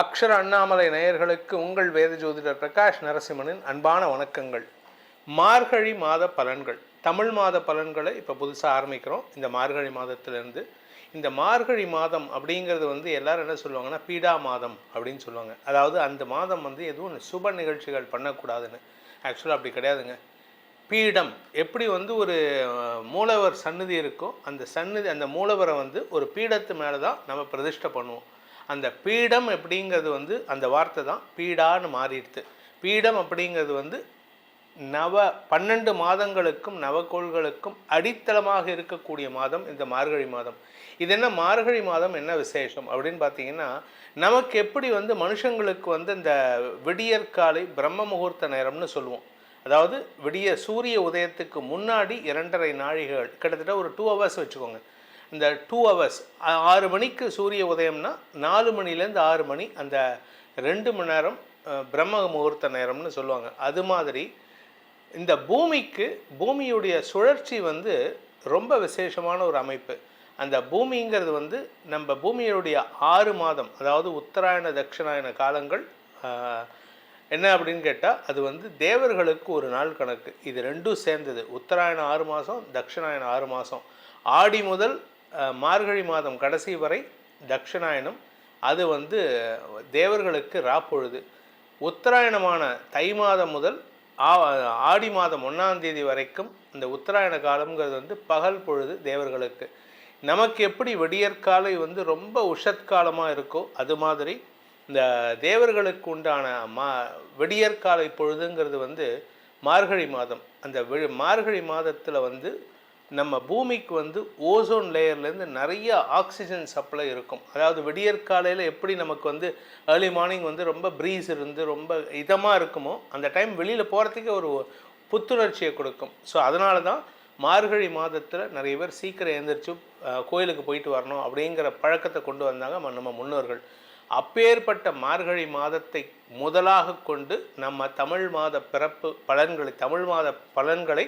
அக்ஷர அண்ணாமலை நேயர்களுக்கு உங்கள் வேத ஜோதிடர் பிரகாஷ் நரசிம்மனின் அன்பான வணக்கங்கள். மார்கழி மாத பலன்கள். தமிழ் மாத பலன்களை இப்போ புதுசாக ஆரம்பிக்கிறோம். இந்த மார்கழி மாதத்திலேருந்து இந்த மார்கழி மாதம் அப்படிங்கிறது வந்து எல்லாரும் என்ன சொல்லுவாங்கன்னா பீடா மாதம் அப்படின்னு சொல்லுவாங்க. அதாவது அந்த மாதம் வந்து எதுவும் சுப நிகழ்ச்சிகள் பண்ணக்கூடாதுன்னு. ஆக்சுவலாக அப்படி கிடையாதுங்க. பீடம் எப்படி வந்து ஒரு மூலவர் சன்னதி இருக்கோ அந்த சன்னதி அந்த மூலவரை வந்து ஒரு பீடத்து மேலே தான் நம்ம பிரதிஷ்டை பண்ணுவோம். அந்த பீடம் அப்படிங்கிறது வந்து அந்த வார்த்தை தான் பீடான்னு மாறிடுது பீடம் அப்படிங்கிறது வந்து நவ பன்னெண்டு மாதங்களுக்கும் நவக்கோள்களுக்கும் அடித்தளமாக இருக்கக்கூடிய மாதம் இந்த மார்கழி மாதம். இது என்ன மார்கழி மாதம் என்ன விசேஷம் அப்படின்னு பார்த்தீங்கன்னா நமக்கு எப்படி வந்து மனுஷங்களுக்கு வந்து இந்த விடியற்காலை பிரம்ம முகூர்த்த நேரம்னு சொல்லுவோம். அதாவது விடிய சூரிய உதயத்துக்கு முன்னாடி இரண்டரை நாழிகள் கிட்டத்தட்ட ஒரு டூ ஹவர்ஸ் வச்சுக்கோங்க. இந்த டூ ஹவர்ஸ் ஆறு மணிக்கு சூரிய உதயம்னா நாலு மணிலேருந்து ஆறு மணி அந்த ரெண்டு மணி நேரம் பிரம்ம முகூர்த்த நேரம்னு சொல்லுவாங்க. அது மாதிரி இந்த பூமிக்கு பூமியுடைய சுழற்சி வந்து ரொம்ப விசேஷமான ஒரு அமைப்பு. அந்த பூமிங்கிறது வந்து நம்ம பூமியுடைய ஆறு மாதம் அதாவது உத்தராயண தட்சிணாயன காலங்கள் என்ன அப்படின்னு கேட்டால் அது வந்து தேவர்களுக்கு ஒரு நாள் கணக்கு. இது ரெண்டும் சேர்ந்தது. உத்தராயணம் ஆறு மாதம் தட்சிணாயணம் ஆறு மாதம் ஆடி முதல் மார்கழி மாதம் கடைசி வரை தட்சிணாயனம் அது வந்து தேவர்களுக்கு ராப்பொழுது. உத்தராயணமான தை மாதம் முதல் ஆ- ஆடி மாதம் ஒன்றாம் தேதி வரைக்கும் இந்த உத்தராயண காலம்ங்கிறது வந்து பகல் பொழுது தேவர்களுக்கு. நமக்கு எப்படி விடியற்காலை வந்து ரொம்ப உஷத்காலமாக இருக்கோ அது மாதிரி இந்த தேவர்களுக்கு உண்டான மா விடியற்காலை பொழுதுங்கிறது வந்து மார்கழி மாதம். அந்த வி மார்கழி மாதத்தில் வந்து நம்ம பூமிக்கு வந்து ஓசோன் லேயர்லேருந்து நிறைய ஆக்சிஜன் சப்ளை இருக்கும். அதாவது விடியற்காலையில் எப்படி நமக்கு வந்து ஏர்லி மார்னிங் வந்து ரொம்ப ப்ரீஸ் இருந்து ரொம்ப இதமாக இருக்குமோ அந்த டைம் வெளியில் போகிறதுக்கே ஒரு புத்துணர்ச்சியை கொடுக்கும். ஸோ அதனால தான் மார்கழி மாதத்தில் நிறைய பேர் சீக்கிரம் எழுந்திரிச்சு கோயிலுக்கு போயிட்டு வரணும் அப்படிங்கிற பழக்கத்தை கொண்டு வந்தாங்க நம்ம முன்னோர்கள். அப்பேற்பட்ட மார்கழி மாதத்தை முதலாக கொண்டு நம்ம தமிழ் மாத பிறப்பு பலன்களை தமிழ் மாத பலன்களை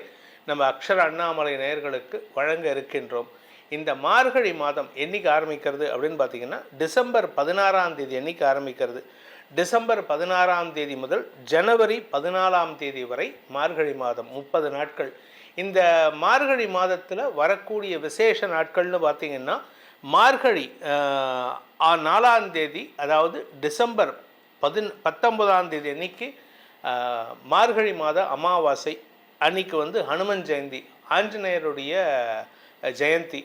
நம்ம அக்ஷர அண்ணாமலை நேயர்களுக்கு வழங்க இருக்கின்றோம். இந்த மார்கழி மாதம் என்னைக்கு ஆரம்பிக்கிறது அப்படின்னு பார்த்தீங்கன்னா டிசம்பர் பதினாறாம் தேதி என்னைக்கு ஆரம்பிக்கிறது? டிசம்பர் பதினாறாம் தேதி முதல் ஜனவரி பதினாலாம் தேதி வரை மார்கழி மாதம் முப்பது நாட்கள். இந்த மார்கழி மாதத்தில் வரக்கூடிய விசேஷ நாட்கள்னு பார்த்தீங்கன்னா மார்கழி நாலாம் தேதி அதாவது டிசம்பர் பதின் பத்தொன்பதாம் தேதி அன்னைக்கு மார்கழி மாத அமாவாசை அன்னைக்கு வந்து ஹனுமன் ஜெயந்தி ஆஞ்சநேயருடைய ஜெயந்தி.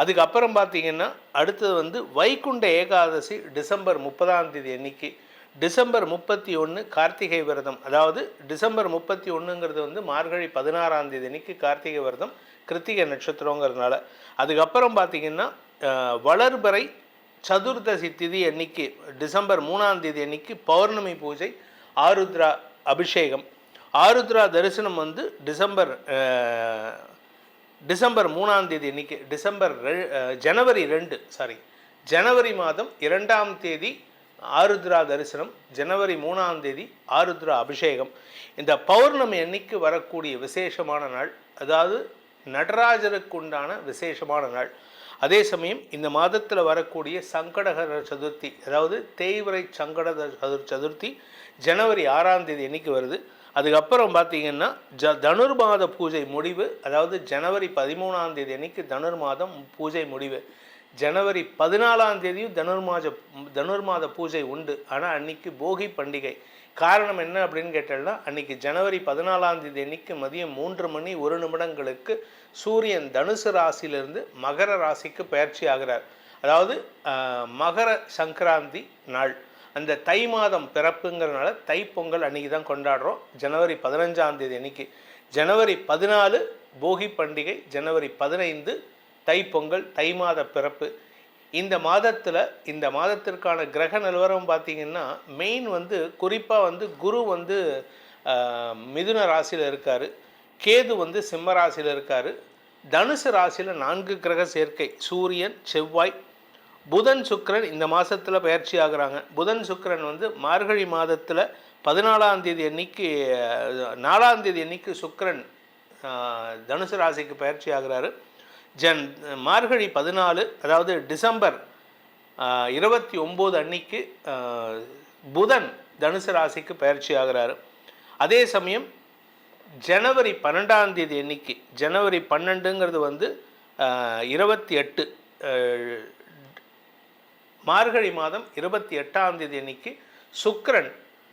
அதுக்கப்புறம் பார்த்தீங்கன்னா அடுத்தது வந்து வைகுண்ட ஏகாதசி டிசம்பர் முப்பதாம் தேதி அன்னைக்கு. டிசம்பர் முப்பத்தி ஒன்று கார்த்திகை விரதம். அதாவது டிசம்பர் முப்பத்தி ஒன்றுங்கிறது வந்து மார்கழி பதினாறாம் தேதி அன்னைக்கு கார்த்திகை விரதம் கிருத்திகை நட்சத்திரங்கிறதுனால. அதுக்கப்புறம் பார்த்திங்கன்னா வளர்பறை சதுர்தசி திதி அன்னைக்கு டிசம்பர் மூணாம் தேதி அன்னைக்கு பௌர்ணமி பூஜை ஆருத்ரா அபிஷேகம். ஆருத்ரா தரிசனம் வந்து டிசம்பர் டிசம்பர் மூணாம் தேதி இன்னைக்கு டிசம்பர் ரெ- ஜனவரி ரெண்டு சாரி ஜனவரி மாதம் இரண்டாம் தேதி ஆருத்ரா தரிசனம் ஜனவரி மூணாம் தேதி ஆருத்ரா அபிஷேகம். இந்த பௌர்ணமி அன்னைக்கு வரக்கூடிய விசேஷமான நாள் அதாவது நடராஜருக்கு உண்டான விசேஷமான நாள். அதே சமயம் இந்த மாதத்தில் வரக்கூடிய சங்கடகர சதுர்த்தி அதாவது தேய்வரை சங்கடகர சதுர் சதுர்த்தி ஜனவரி ஆறாம் தேதி அன்னைக்கு வருது. அதுக்கப்புறம் பார்த்தீங்கன்னா ஜ தனுர்மாத பூஜை முடிவு அதாவது ஜனவரி பதிமூணாம் தேதி அன்னைக்கு தனுர்மாதம் பூஜை முடிவு. ஜனவரி பதினாலாம் தேதியும் தனுர்மாத தனுர்மாத பூஜை உண்டு. ஆனால் அன்னைக்கு போகி பண்டிகை. காரணம் என்ன அப்படின்னு கேட்டால்னா அன்னைக்கு ஜனவரி பதினாலாம் தேதி அன்னைக்கு மதியம் மூன்று மணி ஒரு நிமிடங்களுக்கு சூரியன் தனுசு ராசியிலிருந்து மகர ராசிக்கு பயிற்சி ஆகிறார். அதாவது மகர சங்கராந்தி நாள். அந்த தை மாதம் பிறப்புங்கிறனால தைப்பொங்கல் அன்னைக்கு தான் கொண்டாடுறோம். ஜனவரி பதினஞ்சாம் தேதி அன்னைக்கு. ஜனவரி பதினாலு போகி பண்டிகை ஜனவரி பதினைந்து தைப்பொங்கல் தை மாத பிறப்பு. இந்த மாதத்தில் இந்த மாதத்திற்கான கிரக நிலவரம் பார்த்தீங்கன்னா மெயின் வந்து குறிப்பாக வந்து குரு வந்து மிதுன ராசியில் இருக்கார். கேது வந்து சிம்ம ராசியில் இருக்கார். தனுசு ராசியில் நான்கு கிரக சேர்க்கை. சூரியன் செவ்வாய் புதன் சுக்கரன் இந்த மாதத்தில் பயிற்சி ஆகுறாங்க. புதன் சுக்கரன் வந்து மார்கழி மாதத்தில் பதினாலாம் தேதி அன்னைக்கு நாலாம் தேதி அன்னைக்கு சுக்கரன் தனுசு ராசிக்கு பயிற்சி ஆகிறாரு. ஜன் மார்கழி பதினாலு அதாவது டிசம்பர் இருபத்தி ஒம்பது அன்னைக்கு புதன் தனுசு ராசிக்கு பயிற்சி ஆகிறாரு. அதே சமயம் ஜனவரி பன்னெண்டாம் தேதி அன்னைக்கு ஜனவரி பன்னெண்டுங்கிறது வந்து இருபத்தி எட்டு மார்கழி மாதம் இருபத்தி எட்டாம் தேதி அன்னைக்கு சுக்கரன்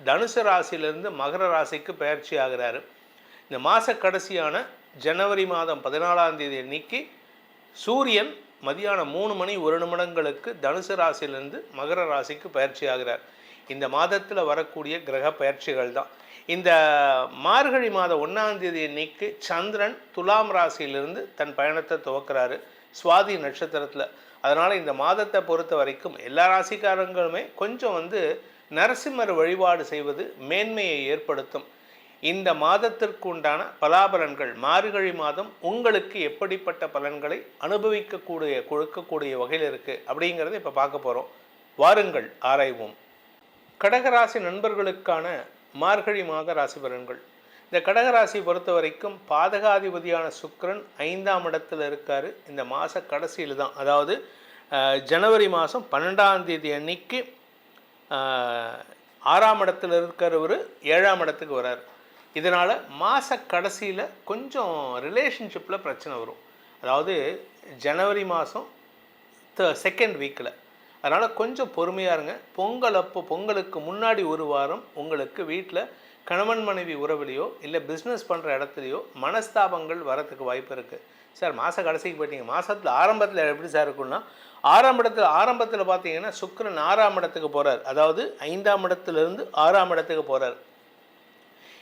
தனுசு ராசியிலிருந்து மகர ராசிக்கு பயிற்சி ஆகிறாரு. இந்த மாத கடைசியான ஜனவரி மாதம் பதினாலாம் தேதி அன்னைக்கு சூரியன் மதியானம் மூணு மணி ஒரு நிமிடங்களுக்கு தனுசு ராசியிலிருந்து மகர ராசிக்கு பயிற்சி ஆகிறார். இந்த மாதத்தில் வரக்கூடிய கிரக பயிற்சிகள் தான். இந்த மார்கழி மாதம் ஒன்றாம் தேதி அன்னைக்கு சந்திரன் துலாம் ராசியிலிருந்து தன் பயணத்தை துவக்கிறாரு. சுவாதி நட்சத்திரத்தில். அதனால் இந்த மாதத்தை பொறுத்த வரைக்கும் எல்லா ராசிக்காரங்களுமே கொஞ்சம் வந்து நரசிம்மர் வழிபாடு செய்வது மேன்மையை ஏற்படுத்தும். இந்த மாதத்திற்கு உண்டான பலாபலன்கள் மார்கழி மாதம் உங்களுக்கு எப்படிப்பட்ட பலன்களை அனுபவிக்கக்கூடிய கொடுக்கக்கூடிய வகையில் இருக்குது அப்படிங்கிறத இப்போ பார்க்க போகிறோம் வாருங்கள் ஆராய்வோம். கடகராசி நண்பர்களுக்கான மார்கழி மாத ராசி பலன்கள். இந்த கடகராசி பொறுத்த வரைக்கும் பாதகாதிபதியான சுக்கரன் ஐந்தாம் இடத்துல இருக்கார். இந்த மாத கடைசியில் தான். அதாவது ஜனவரி மாதம் பன்னெண்டாம் தேதி அன்னைக்கு ஆறாம் இடத்துல இருக்கிறவர் ஏழாம் இடத்துக்கு வரார். இதனால் மாத கடைசியில் கொஞ்சம் ரிலேஷன்ஷிப்பில் பிரச்சனை வரும். அதாவது ஜனவரி மாதம் த செகண்ட் வீக்கில் அதனால் கொஞ்சம் பொறுமையாக இருங்க. பொங்கல் அப்போ பொங்கலுக்கு முன்னாடி ஒரு வாரம் உங்களுக்கு வீட்டில் கணவன் மனைவி உறவுலையோ இல்லை பிஸ்னஸ் பண்ணுற இடத்துலையோ மனஸ்தாபங்கள் வரத்துக்கு வாய்ப்பு இருக்குது சார் மாத கடைசிக்கு போயிட்டீங்க. மாதத்தில் ஆரம்பத்தில் எப்படி சார் இருக்குன்னா ஆறாம் இடத்துல ஆரம்பத்தில் பார்த்தீங்கன்னா சுக்கிரன் ஆறாம் இடத்துக்கு போகிறார் அதாவது ஐந்தாம் இடத்துலேருந்து ஆறாம் இடத்துக்கு போகிறார்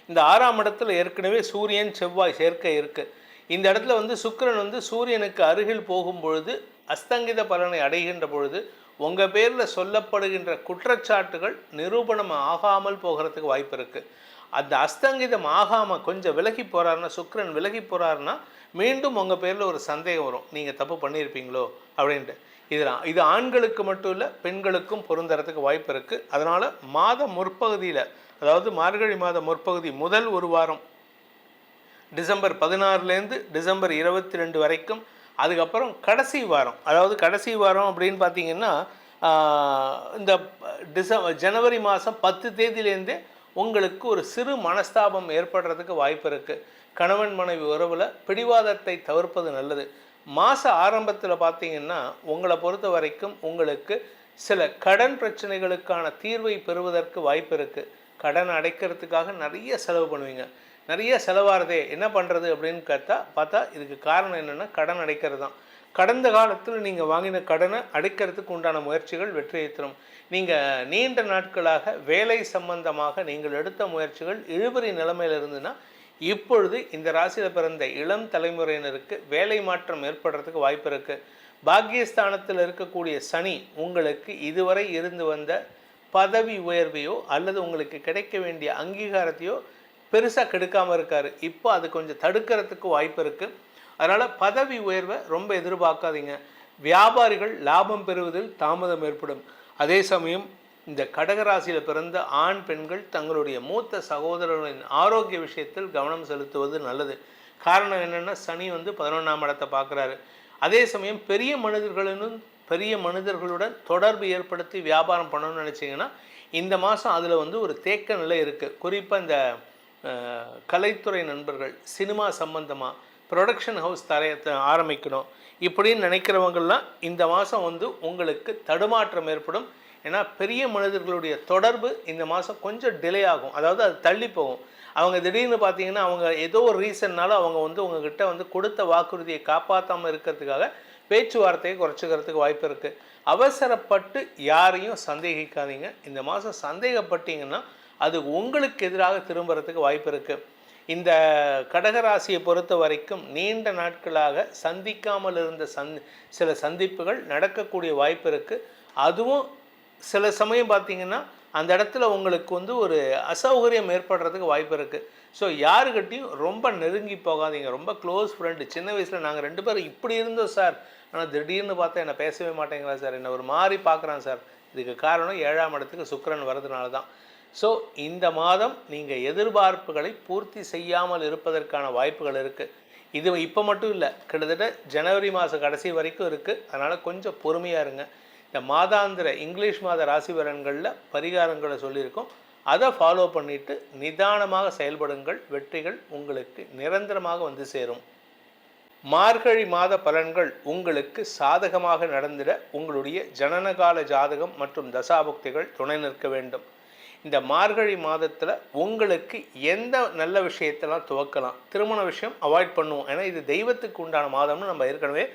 இந்த ஆறாம் இடத்துல ஏற்கனவே சூரியன் செவ்வாய் சேர்க்கை இருக்குது இந்த இடத்துல வந்து சுக்கிரன் வந்து சூரியனுக்கு அருகில் போகும் பொழுது அஸ்தங்கித பலனை அடைகின்ற பொழுது உங்கள் பேரில் சொல்லப்படுகின்ற குற்றச்சாட்டுகள் நிரூபணம் ஆகாமல் போகிறதுக்கு வாய்ப்பு இருக்குது அந்த அஸ்தங்கிதம் ஆகாமல் கொஞ்சம் விலகி போகிறாருன்னா சுக்கரன் விலகி போகிறாருன்னா மீண்டும் உங்கள் பேரில் ஒரு சந்தேகம் வரும். நீங்கள் தப்பு பண்ணியிருப்பீங்களோ அப்படின்ட்டு. இதெல்லாம் இது ஆண்களுக்கு மட்டும் இல்லை பெண்களுக்கும் பொருந்தறதுக்கு வாய்ப்பு இருக்குது அதனால் மாத முற்பகுதியில் அதாவது மார்கழி மாத முற்பகுதி முதல் ஒரு வாரம் டிசம்பர் பதினாறுலேருந்து டிசம்பர் இருபத்தி ரெண்டு வரைக்கும் அதுக்கப்புறம் கடைசி வாரம். அதாவது கடைசி வாரம் அப்படின்னு பார்த்தீங்கன்னா இந்த டிச ஜனவரி மாதம் பத்து தேதியிலேருந்தே உங்களுக்கு ஒரு சிறு மனஸ்தாபம் ஏற்படுறதுக்கு வாய்ப்பு இருக்குது கணவன் மனைவி உறவில் பிடிவாதத்தை தவிர்ப்பது நல்லது. மாத ஆரம்பத்தில் பார்த்தீங்கன்னா உங்களை பொறுத்த வரைக்கும் உங்களுக்கு சில கடன் பிரச்சனைகளுக்கான தீர்வை பெறுவதற்கு வாய்ப்பு இருக்குது கடன் அடைக்கிறதுக்காக நிறைய செலவு பண்ணுவீங்க. நிறைய செலவாகிறதே என்ன பண்ணுறது அப்படின்னு கேட்டால் பார்த்தா இதுக்கு காரணம் என்னென்னா கடன் அடைக்கிறது தான் கடந்த காலத்தில் நீங்கள் வாங்கின கடனை அடைக்கிறதுக்கு உண்டான முயற்சிகள் வெற்றியை தரும். நீங்கள் நீண்ட நாட்களாக வேலை சம்பந்தமாக நீங்கள் எடுத்த முயற்சிகள் இழுபறி நிலைமையில் இருந்துன்னா இப்பொழுது இந்த ராசியில் பிறந்த இளம் தலைமுறையினருக்கு வேலை மாற்றம் ஏற்படுறதுக்கு வாய்ப்பு இருக்குது பாக்கியஸ்தானத்தில் இருக்கக்கூடிய சனி உங்களுக்கு இதுவரை இருந்து வந்த பதவி உயர்வையோ அல்லது உங்களுக்கு கிடைக்க வேண்டிய அங்கீகாரத்தையோ பெருசாக கெடுக்காமல் இருக்கார். இப்போ அது கொஞ்சம் தடுக்கிறதுக்கு வாய்ப்பு இருக்குது அதனால் பதவி உயர்வை ரொம்ப எதிர்பார்க்காதீங்க. வியாபாரிகள் லாபம் பெறுவதில் தாமதம் ஏற்படும். அதே சமயம் இந்த கடகராசியில் பிறந்த ஆண் பெண்கள் தங்களுடைய மூத்த சகோதரர்களின் ஆரோக்கிய விஷயத்தில் கவனம் செலுத்துவது நல்லது. காரணம் என்னென்னா சனி வந்து பதினொன்றாம் இடத்தை பார்க்குறாரு. அதே சமயம் பெரிய மனிதர்களுடன் பெரிய மனிதர்களுடன் தொடர்பு ஏற்படுத்தி வியாபாரம் பண்ணணும்னு நினச்சிங்கன்னா இந்த மாதம் அதில் வந்து ஒரு தேக்க நிலை இருக்குது குறிப்பாக இந்த கலைத்துறை நண்பர்கள் சினிமா சம்பந்தமாக ப்ரொடக்ஷன் ஹவுஸ் தரைய ஆரம்பிக்கணும். இப்படின்னு நினைக்கிறவங்கெல்லாம் இந்த மாதம் வந்து உங்களுக்கு தடுமாற்றம் ஏற்படும். ஏன்னா பெரிய மனிதர்களுடைய தொடர்பு இந்த மாதம் கொஞ்சம் டிலே ஆகும். அதாவது அது தள்ளி போகும். அவங்க திடீர்னு பார்த்தீங்கன்னா அவங்க ஏதோ ஒரு ரீசன்னால அவங்க வந்து உங்ககிட்ட வந்து கொடுத்த வாக்குறுதியை காப்பாற்றாமல் இருக்கிறதுக்காக பேச்சுவார்த்தையை குறைச்சிக்கிறதுக்கு வாய்ப்பு இருக்குது அவசரப்பட்டு யாரையும் சந்தேகிக்காதீங்க. இந்த மாதம் சந்தேகப்பட்டீங்கன்னா அது உங்களுக்கு எதிராக திரும்புறதுக்கு வாய்ப்பு இருக்குது இந்த கடகராசியை பொறுத்த வரைக்கும் நீண்ட நாட்களாக சந்திக்காமல் இருந்த சந் சில சந்திப்புகள் நடக்கக்கூடிய வாய்ப்பு இருக்குது அதுவும் சில சமயம் பார்த்தீங்கன்னா அந்த இடத்துல உங்களுக்கு வந்து ஒரு அசௌகரியம் ஏற்படுறதுக்கு வாய்ப்பு இருக்குது ஸோ யாருக்கிட்டையும் ரொம்ப நெருங்கி போகாதீங்க. ரொம்ப க்ளோஸ் ஃப்ரெண்டு சின்ன வயசில் நாங்கள் ரெண்டு பேரும் இப்படி இருந்தோம் சார். ஆனால் திடீர்னு பார்த்தா என்னை பேசவே மாட்டேங்கிறா சார். என்னை ஒரு மாதிரி பார்க்குறான் சார். இதுக்கு காரணம் ஏழாம் இடத்துக்கு சுக்கரன் வர்றதுனால தான் ஸோ இந்த மாதம் நீங்கள் எதிர்பார்ப்புகளை பூர்த்தி செய்யாமல் இருப்பதற்கான வாய்ப்புகள் இருக்குது இது இப்போ மட்டும் இல்லை கிட்டத்தட்ட ஜனவரி மாதம் கடைசி வரைக்கும் இருக்குது அதனால் கொஞ்சம் பொறுமையாக இருங்க. இந்த மாதாந்திர இங்கிலீஷ் மாத ராசி பலன்களில் பரிகாரங்களை சொல்லியிருக்கோம். அதை ஃபாலோ பண்ணிவிட்டு நிதானமாக செயல்படுங்கள். வெற்றிகள் உங்களுக்கு நிரந்தரமாக வந்து சேரும். மார்கழி மாத பலன்கள் உங்களுக்கு சாதகமாக நடந்திட உங்களுடைய ஜனனகால ஜாதகம் மற்றும் தசாபுக்திகள் துணை நிற்க வேண்டும். இந்த மார்கழி மாதத்தில் உங்களுக்கு எந்த நல்ல விஷயத்தெல்லாம் துவக்கலாம்? திருமண விஷயம் அவாய்ட் பண்ணுவோம். ஏன்னா இது தெய்வத்துக்கு உண்டான மாதம்னு நம்ம ஏற்கனவே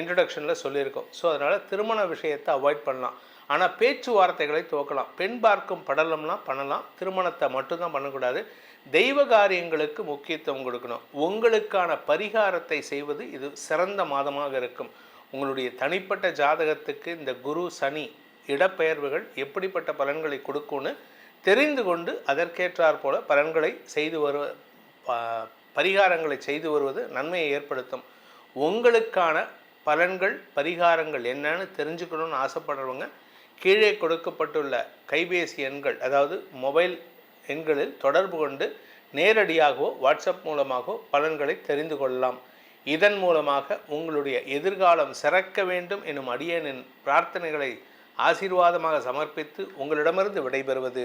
இன்ட்ரடக்ஷனில் சொல்லியிருக்கோம். ஸோ அதனால் திருமண விஷயத்தை அவாய்ட் பண்ணலாம். ஆனால் பேச்சுவார்த்தைகளை துவக்கலாம். பெண் பார்க்கும் படலம்லாம் பண்ணலாம். திருமணத்தை மட்டும்தான் பண்ணக்கூடாது. தெய்வ காரியங்களுக்கு முக்கியத்துவம் கொடுக்கணும். உங்களுக்கான பரிகாரத்தை செய்வது இது சிறந்த மாதமாக இருக்கும். உங்களுடைய தனிப்பட்ட ஜாதகத்துக்கு இந்த குரு சனி இடப்பெயர்வுகள் எப்படிப்பட்ட பலன்களை கொடுக்கும்னு தெரிந்து கொண்டு அதற்கேற்றாற் போல பலன்களை செய்து வருவ ப- பரிகாரங்களை செய்து வருவது நன்மையை ஏற்படுத்தும். உங்களுக்கான பலன்கள் பரிகாரங்கள் என்னன்னு தெரிஞ்சுக்கணும்னு ஆசைப்படுறவங்க கீழே கொடுக்கப்பட்டுள்ள கைபேசி எண்கள் அதாவது மொபைல் எண்களில் தொடர்பு கொண்டு நேரடியாகவோ வாட்ஸ்அப் மூலமாகவோ பலன்களை தெரிந்து கொள்ளலாம். இதன் மூலமாக உங்களுடைய எதிர்காலம் சிறக்க வேண்டும் எனும் அடியனின் பிரார்த்தனைகளை ஆசீர்வாதமாக சமர்ப்பித்து உங்களிடமிருந்து விடைபெறுவது